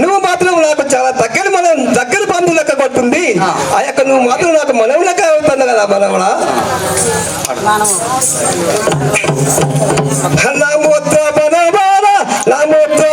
నువ్వు మాత్రం నాకు చాలా దగ్గర మనం దగ్గర బంధువు లెక్క కొట్టింది. ఆ. యొక్క నువ్వు మాత్రం నాకు మనం లెక్క అవుతుంది కదా మనవడా? నామోత్ర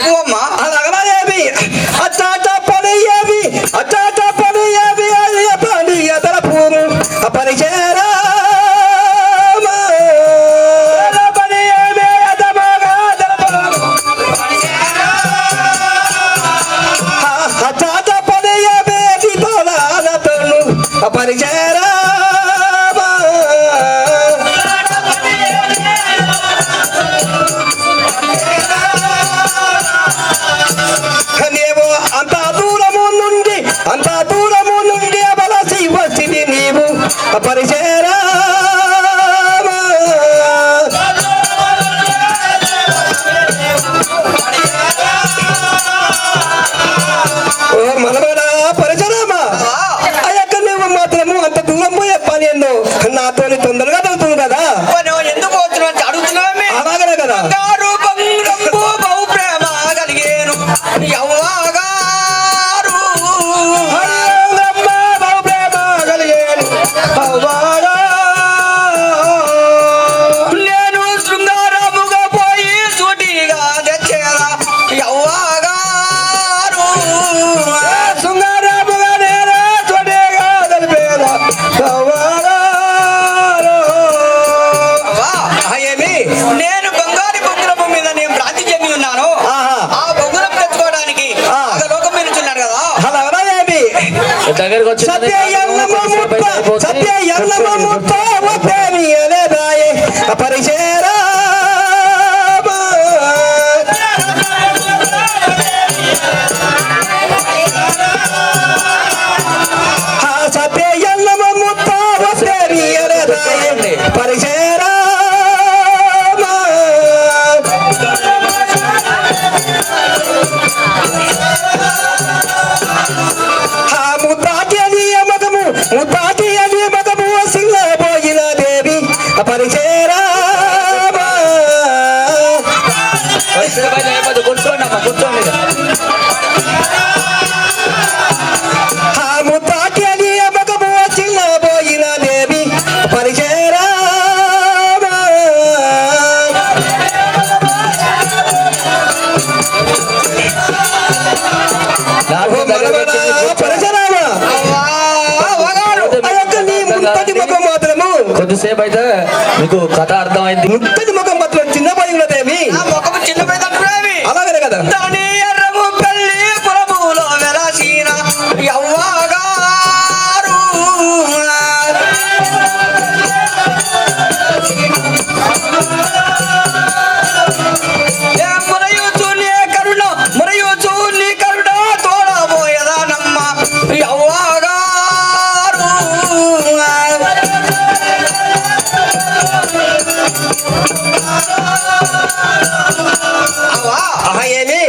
ఎక్కువమ్మా అది అగలదేవి అట్టాట పని ఏవి అట్టాట పని ఏవి అది పని ఎదల పూరు పని చేరా పరిచయ మాత్రము అంత దూరం పోయే పని ఏందో నా తొందరగా నేను బంగారు బొంగుల మీద నేను భ్రాంతి చెంది ఉన్నాను. ఆ బొంగులం తెచ్చుకోవడానికి లోకం మీద ఉన్నాడు కదా. అలా దగ్గరకు వచ్చి సత్య ఎల్లమ్మ సత్య ఎల్లమ్మ 감사합니다. ముత్తటి ముఖం మాత్రము. కొద్దిసేపు అయితే మీకు కథ అర్థమైంది. ముత్తటి ముఖం మాత్రం చిన్న పోయిన దేవి నా ముఖము చిన్నపోయి తట్టుకునేవి అలాగనే కదా. ఏమి?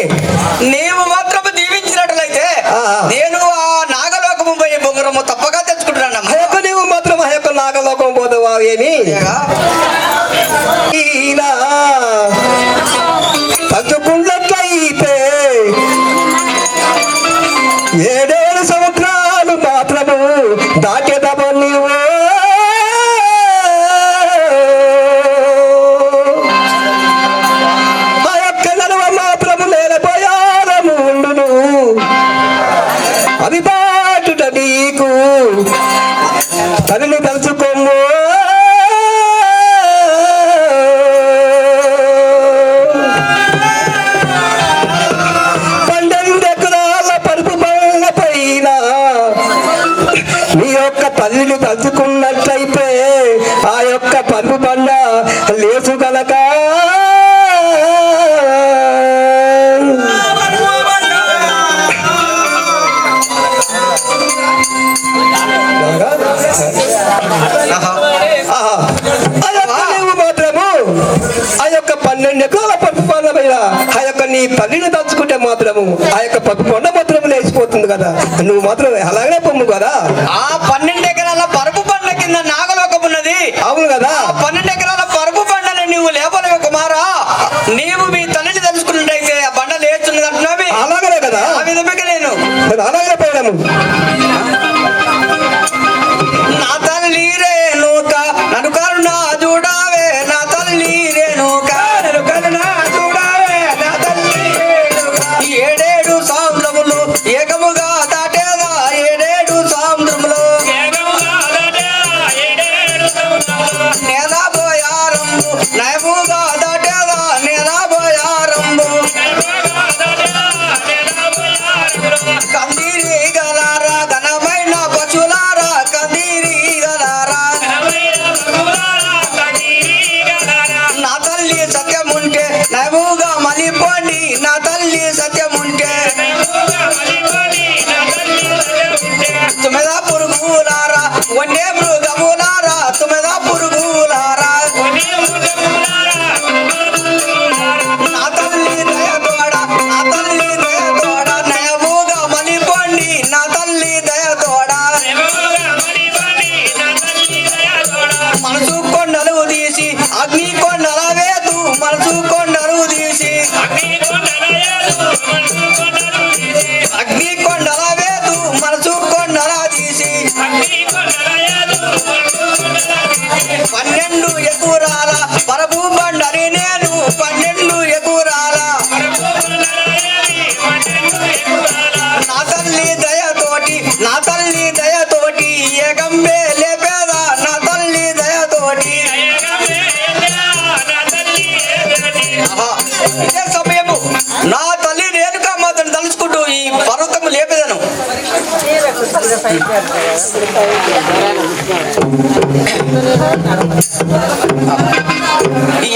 నీవు మాత్రం దీవించినట్లయితే. నేను ఆ నాగలోకము పోయి బొంగరము తప్పగా తెచ్చుకుంటున్నాను ఆ యొక్క నీవు మాత్రం ఆ యొక్క నాగలోకం పోతావా ఏమి? అది బాటుట నీవు మాత్రము ఆ యొక్క పన్నెండు ఎకరాల పప్పు పండ మీద ఆ యొక్క నీ తల్లిని తలుచుకుంటే మాత్రము ఆ యొక్క పప్పు పండ మాత్రం లేచిపోతుంది కదా. నువ్వు మాత్రం అలాగనే పొమ్ము కదా. ఆ పన్నెండు ఎకరాల పరుపు పంట కింద నాగలోకం ఉన్నది. అవును కదా. పన్నెండు ఎకరాల పరుపు పంటని నీవు లేపలేవు కుమారా. నీవు మీ తల్లిని తెలుసుకున్నట్టయితే ఆ బండ లేచున్నది అంటున్నావి. అలాగనే కదా. ఆ విధముగా నేను. అలాగనే పోయాము One day. రెండు ఎకురాల పరపు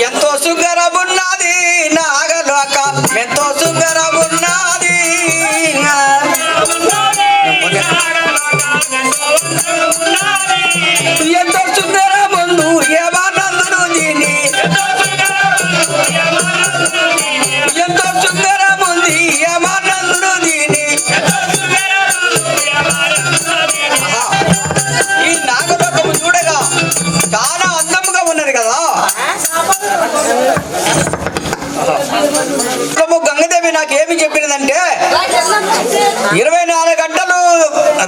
ఎంతో సుగరమున్నది నాగలోక ఎంతో సుగరం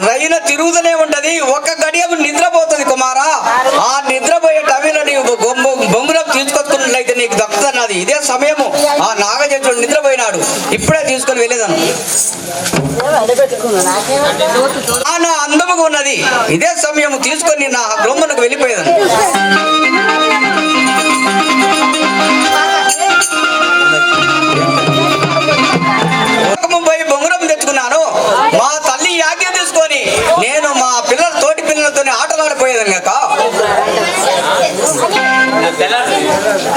రైన తిరుగుతూనే ఉంటది. ఒక్క గడియం నిద్రపోతుంది కుమారా. ఆ నిద్రపోయే టైంలో నీవు బొమ్మ బొంగురం తీసుకొచ్చుకున్నట్లయితే నీకు దక్కుతున్నది ఇదే సమయము. ఆ నాగజేతుడు నిద్రపోయినాడు. ఇప్పుడే తీసుకొని వెళ్ళేదాను ఆ నా అందముగా ఉన్నది. ఇదే సమయము తీసుకొని నా బొమ్మలకు వెళ్ళిపోయేదాను ఆటలాడిపోయేదాన్ని కాక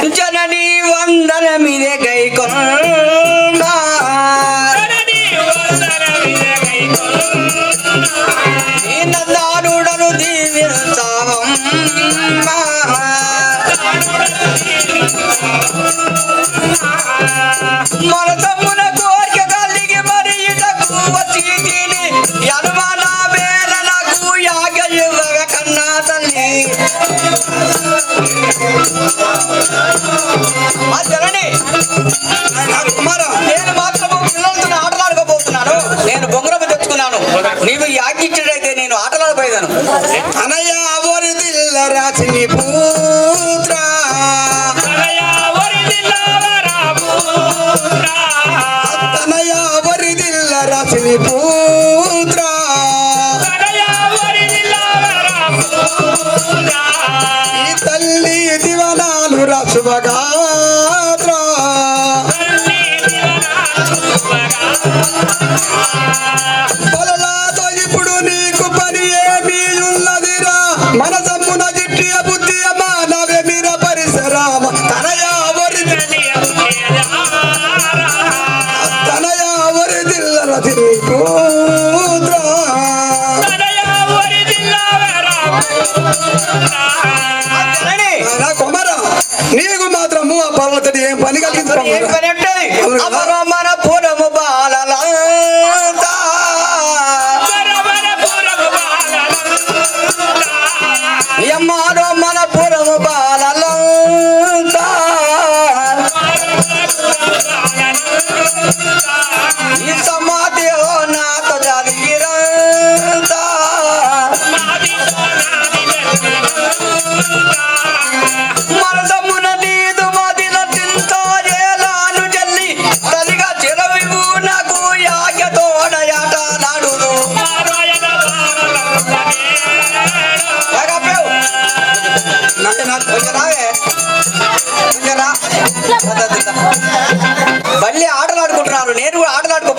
జనని వందన మీదే కొండ నీవు యాజ్ఞించినైతే నేను ఆటలాడిపోయేదాను అనయ్య ఓరి దిల్ల రాసిని పుత్ర. అనయ్య ఓరి దిల్ల రాసిని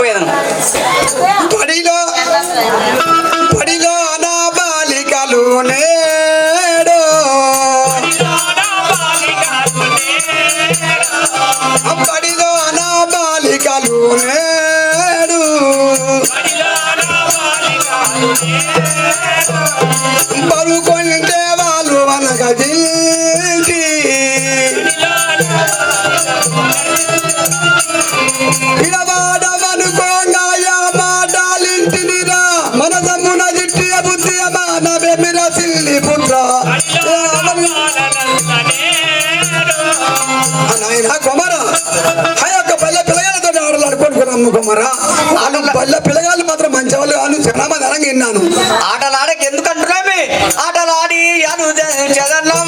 కూడా పడిలో పడిలో నా బాలికలు నేడు. పడిలో నా బాలికలు నేడు. పలుకొంటే వాళ్ళు మనక మానవే మిర సిల్లి నాయన ఆ యొక్క పల్లె పిల్లగాలతో ఆడలాడుకోనుకున్నాము కుమార. వాళ్ళు పల్లె పిల్లగాళ్ళు మాత్రం మంచి వాళ్ళు కాదు చాలా మంది అనంగా విన్నాను. ఆటలాడక ఎందుకంటున్నామే ఆటలాడి అను చదనం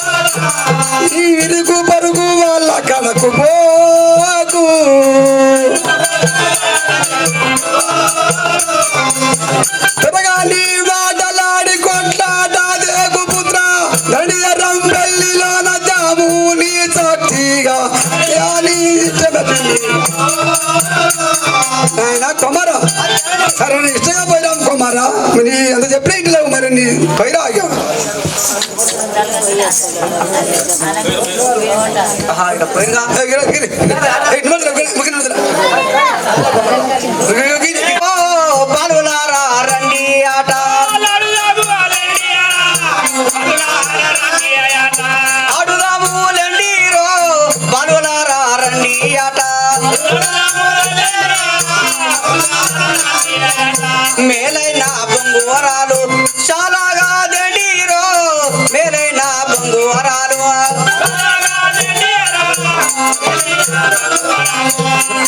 Ele ficou ఇక్కడ పోయినగా.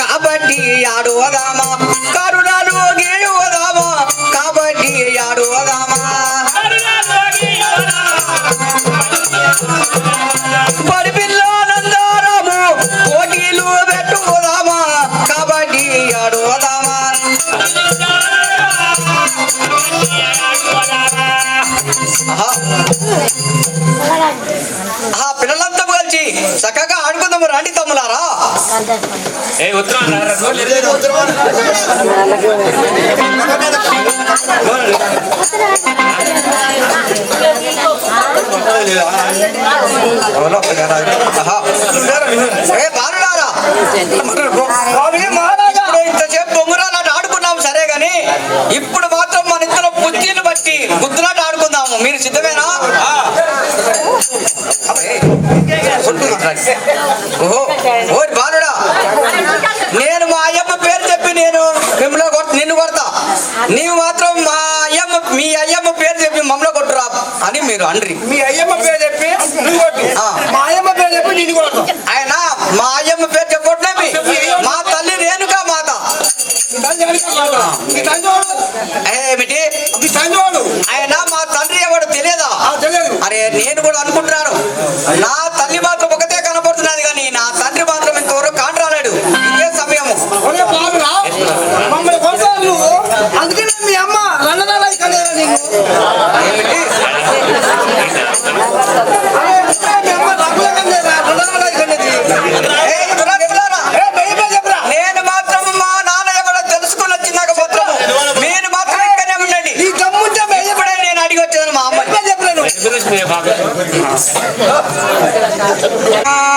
కాబట్టి ఆడువదామా? కరుణాలు గేయువదామా? కాబట్టి ఆడువదామా? పరిపిల్లోనందారము పోటీలు పెట్టుకోదామా కాబట్టి ఆడువదామా? ఆహా. పిల్లలంతా కలిసి చక్కగా ఏ ఉత్తరం ఇంతసేపు ఆడుకున్నాము సరే గాని ఇప్పుడు మాత్రం మన ఇద్దరు బుద్ధిని బట్టి బుద్ధులాట ఆడుకుందాము మీరు సిద్ధమేనా ఓహో ఓ బాలుడా నేను మా అయ్యమ్మ పేరు చెప్పి నేను మిమ్మల్ని కొట్- నిన్ను కొడతా నీవు మాత్రం మా అయ్యమ్మ మీ అయ్యమ్మ పేరు చెప్పి మమ్మల్ని కొట్టురా అని మీరు అండ్రి మీ అయ్యమ్మ పేరు చెప్పి నువ్వు కొట్టు. ఆ. మా అయ్యమ్మ పేరు చెప్పి నేను కొడతా. ఆయన మా అయ్యమ్మ పేరు చెప్పట్లేమి మా? తల్లి రేణుకా మాత? ఏమిటి? ఆయన మా తండ్రి ఎవడు తెలియదా ఆ, తెలియదు. అరే నేను కూడా అనుకుంటున్నాను. నా లండన్ ఇక్కడ నీకు ఏమిటి